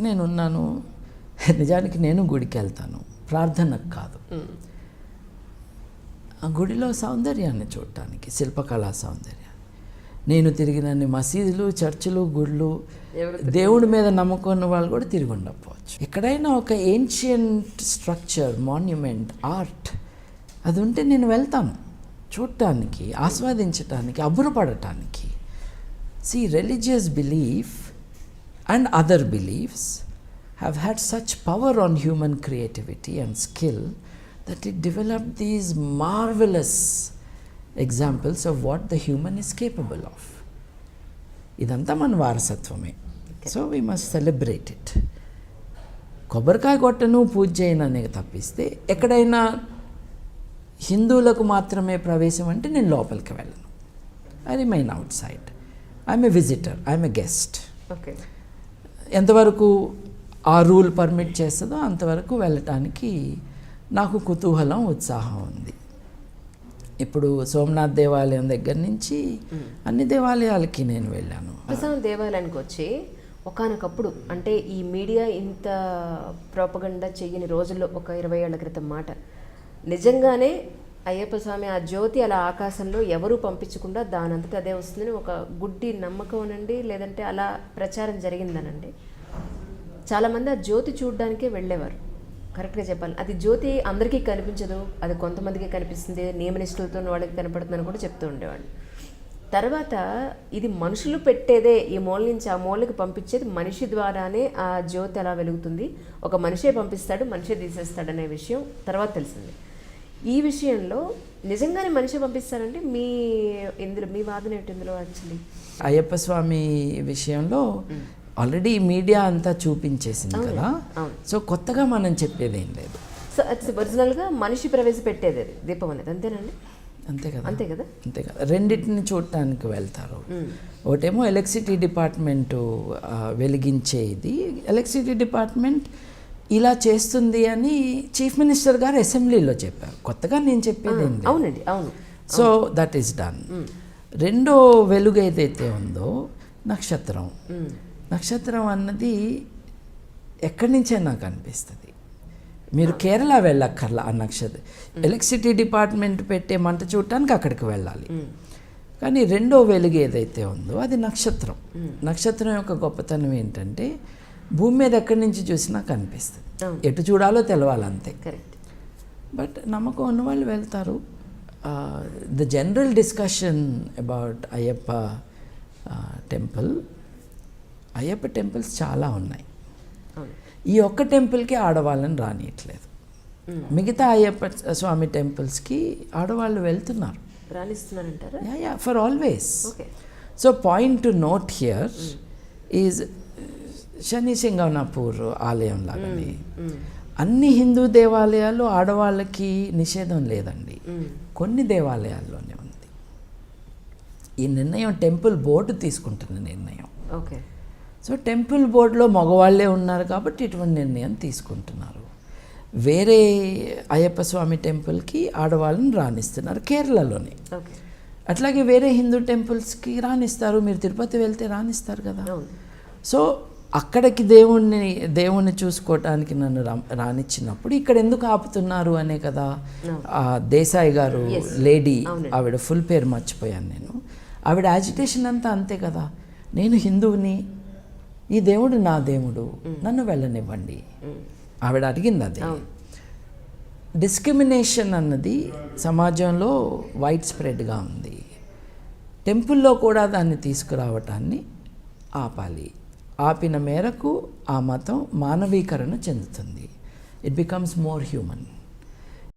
నేనున్నాను. నిజానికి నేను గుడికి వెళ్తాను. ప్రార్థనకు కాదు. ఆ గుడిలో సౌందర్యాన్ని చూడటానికి శిల్పకళా సౌందర్యాన్ని. నేను తిరిగినన్ని మసీదులు చర్చిలు గుళ్ళు దేవుడి మీద నమ్మకం ఉన్న వాళ్ళు కూడా తిరిగి ఉండకపోవచ్చు. ఎక్కడైనా ఒక ఏన్షియంట్ స్ట్రక్చర్ మాన్యుమెంట్ ఆర్ట్ అది ఉంటే నేను వెళ్తాను. చూడటానికి ఆస్వాదించటానికి అబ్బురపడటానికి. See religious belief And other beliefs have had such power on human creativity and skill that it developed these marvelous examples of what the human is capable of. ఇదంతా మన వారసత్వమే so we must celebrate it కొబ్బరికాయ కొట్టను పూజ చేయనని తప్పిస్తే ఎక్కడైనా హిందువులకు మాత్రమే ప్రవేశం అంటే నేను లోపలికి వెళ్ళను I remain outside I'm a visitor I'm a guest okay ఎంతవరకు ఆ రూల్ పర్మిట్ చేస్తుందో అంతవరకు వెళ్ళటానికి నాకు కుతూహలం ఉత్సాహం ఉంది. ఇప్పుడు సోమనాథ్ దేవాలయం దగ్గర నుంచి అన్ని దేవాలయాలకి నేను వెళ్ళాను. ప్రసాదం దేవాలయానికి వచ్చి ఒకానొకప్పుడు అంటే ఈ మీడియా ఇంత ప్రోపగండా చెయ్యని రోజుల్లో ఒక ఇరవై ఏళ్ళ క్రితం మాట. నిజంగానే అయ్యప్ప స్వామి ఆ జ్యోతి అలా ఆకాశంలో ఎవరూ పంపించకుండా దానంతట అదే వస్తుందని ఒక గుడ్డి నమ్మకం అనండి లేదంటే అలా ప్రచారం జరిగిందనండి. చాలామంది ఆ జ్యోతి చూడడానికే వెళ్ళేవారు. కరెక్ట్గా చెప్పాలి. అది జ్యోతి అందరికీ కనిపించదు అది కొంతమందికి కనిపిస్తుంది నియమనిష్ఠులతో వాళ్ళకి కనపడుతుందని కూడా చెప్తూ ఉండేవాళ్ళు. తర్వాత ఇది మనుషులు పెట్టేదే ఈ మూల నుంచి ఆ మూలకి పంపించేది మనిషి ద్వారానే ఆ జ్యోతి అలా వెలుగుతుంది. ఒక మనిషే పంపిస్తాడు మనిషే తీసేస్తాడు అనే విషయం తర్వాత తెలిసింది. ఈ విషయంలో నిజంగానే మనిషి పంపిస్తారంటే మీ ఇందులో మీ వాదన ఏంటి ఇందులో యాక్చువల్లీ అయ్యప్ప స్వామి విషయంలో ఆల్రెడీ మీడియా అంతా చూపించేసింది కదా. సో కొత్తగా మనం చెప్పేది ఏం లేదు. సో ఒరిజినల్గా మనిషి ప్రవేశపెట్టేది అది దీపం అనేది. అంతేనండి? అంతే కదా? అంతే కదా? అంతే కదా. రెండింటిని చూడటానికి వెళ్తారు. ఒకటేమో ఎలక్ట్రిసిటీ డిపార్ట్మెంట్ ఆ, వెలిగించే ఇది ఎలక్ట్రిసిటీ డిపార్ట్మెంట్ ఇలా చేస్తుంది అని చీఫ్ మినిస్టర్ గారు అసెంబ్లీలో చెప్పారు. కొత్తగా నేను చెప్పేది. అవునండి అవును. సో దట్ ఈస్ డన్ రెండో వెలుగు ఏదైతే ఉందో నక్షత్రం. నక్షత్రం అన్నది ఎక్కడి నుంచే నాకు అనిపిస్తుంది మీరు కేరళ వెళ్ళక్కర్లా ఆ నక్షత్రం ఎలక్ట్రిసిటీ డిపార్ట్మెంట్ పెట్టే మంట చూడటానికి అక్కడికి వెళ్ళాలి. కానీ రెండో వెలుగు ఏదైతే ఉందో అది నక్షత్రం. నక్షత్రం యొక్క గొప్పతనం ఏంటంటే భూమి మీద ఎక్కడి నుంచి చూసినా కనిపిస్తుంది. ఎటు చూడాలో తెలవాలంతే. కరెక్ట్. బట్ నమ్మకం ఉన్న వాళ్ళు వెళ్తారు. The general discussion about Ayyappa temple Ayyappa temples చాలా ఉన్నాయి. ఈ ఒక్క టెంపుల్కి ఆడవాళ్ళని రానియట్లేదు. మిగతా అయ్యప్ప స్వామి టెంపుల్స్కి ఆడవాళ్ళు వెళ్తున్నారు. Yeah for always. Okay. So point to note here is Shani Shingnapur ఆలయం లాగానే. అన్ని హిందూ దేవాలయాలు ఆడవాళ్ళకి నిషేధం లేదండి. కొన్ని దేవాలయాల్లోనే ఉంది. ఈ నిర్ణయం టెంపుల్ బోర్డు తీసుకుంటున్న నిర్ణయం. ఓకే. సో టెంపుల్ బోర్డులో మగవాళ్ళే ఉన్నారు కాబట్టి ఇటువంటి నిర్ణయం తీసుకుంటున్నారు. వేరే అయ్యప్ప స్వామి టెంపుల్కి ఆడవాళ్ళని రాణిస్తున్నారు కేరళలోనే. అట్లాగే వేరే హిందూ టెంపుల్స్కి రాణిస్తారు. మీరు తిరుపతి వెళ్తే రాణిస్తారు కదా. సో అక్కడికి దేవుణ్ణి దేవుణ్ణి చూసుకోవటానికి నన్ను రా రానిచ్చినప్పుడు ఇక్కడ ఎందుకు ఆపుతున్నారు అనే కదా? ఆ దేశాయి గారు లేడీ ఆవిడ ఫుల్ పేరు మర్చిపోయాను నేను. ఆవిడ యాజిటేషన్ అంతా అంతే కదా. నేను హిందువుని ఈ దేవుడు నా దేవుడు నన్ను వెళ్ళనివ్వండి. ఆవిడ అడిగింది అదే. డిస్క్రిమినేషన్ అన్నది సమాజంలో వైడ్ స్ప్రెడ్గా ఉంది. టెంపుల్లో కూడా దాన్ని తీసుకురావటాన్ని ఆపాలి. ఆపిన మేరకు ఆ మతం మానవీకరణ చెందుతుంది. It becomes more human